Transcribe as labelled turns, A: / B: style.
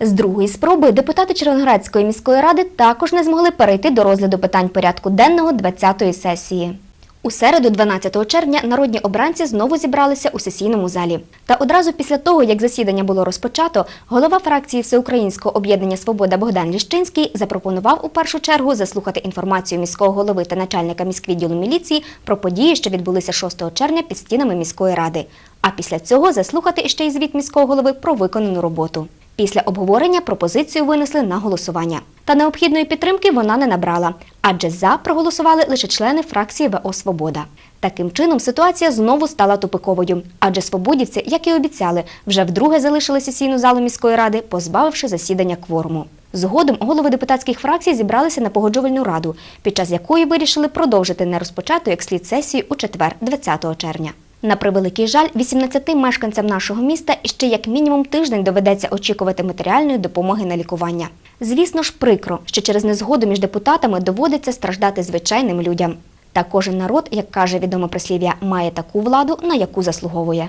A: З другої спроби депутати Червоноградської міської ради також не змогли перейти до розгляду питань порядку денного 20-ї сесії. У середу, 12 червня, народні обранці знову зібралися у сесійному залі. Та одразу після того, як засідання було розпочато, голова фракції Всеукраїнського об'єднання Свобода Богдан Ліщинський запропонував у першу чергу заслухати інформацію міського голови та начальника міськвідділу міліції про події, що відбулися 6 червня під стінами міської ради. А після цього заслухати ще й звіт міського голови про виконану роботу. Після обговорення пропозицію винесли на голосування. Та необхідної підтримки вона не набрала, адже за проголосували лише члени фракції ВО Свобода. Таким чином, ситуація знову стала тупиковою, адже свободівці, як і обіцяли, вже вдруге залишили сесійну залу міської ради, позбавивши засідання кворуму. Згодом голови депутатських фракцій зібралися на погоджувальну раду, під час якої вирішили продовжити нерозпочату як слід сесію у четвер, 20 червня. На превеликий жаль, 18 мешканцям нашого міста іще як мінімум тиждень доведеться очікувати матеріальної допомоги на лікування. Звісно ж, прикро, що через незгоду між депутатами доводиться страждати звичайним людям. Та кожен народ, як каже відоме прислів'я, має таку владу, на яку заслуговує.